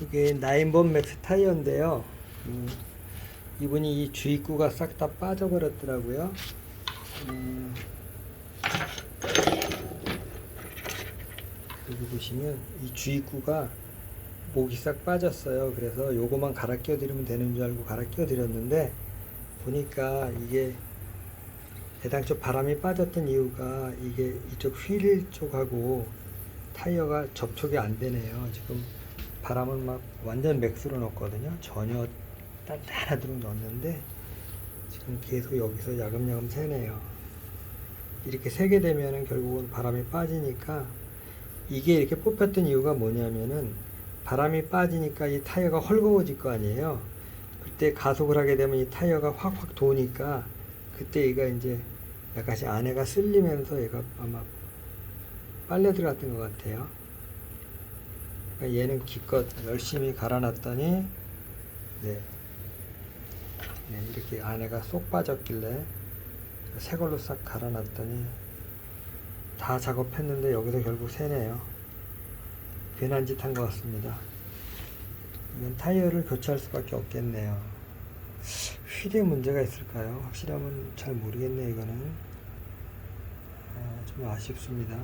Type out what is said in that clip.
이게 나인본 맥스 타이어인데요. 음, 이분이 이 주입구가 싹 다 빠져버렸더라고요. 음, 여기 보시면 이 주입구가 목이 싹 빠졌어요. 그래서 요거만 갈아 끼워드리면 되는 줄 알고 갈아 끼워드렸는데 보니까 이게 애당초 바람이 빠졌던 이유가 이게 이쪽 휠 쪽하고 타이어가 접촉이 안 되네요. 지금 바람은 막 완전 맥스로 넣었거든요. 전혀 단단하도록 넣었는데 지금 계속 여기서 야금야금 새네요. 이렇게 새게 되면은 결국은 바람이 빠지니까 이게 이렇게 뽑혔던 이유가 뭐냐면은 바람이 빠지니까 이 타이어가 헐거워질 거 아니에요. 그때 가속을 하게 되면 이 타이어가 확확 도니까 그때 얘가 이제 약간씩 안에가 쓸리면서 얘가 아마 빨려 들어갔던 것 같아요. 그러니까 얘는 기껏 열심히 갈아놨더니 네. 네, 이렇게 안에가 쏙 빠졌길래 새 걸로 싹 갈아놨더니 다 작업했는데 여기서 결국 새네요. 괜한 짓 한 것 같습니다. 이건 타이어를 교체할 수밖에 없겠네요. 휠에 문제가 있을까요? 확실하면 잘 모르겠네요, 이거는. 아, 좀 아쉽습니다.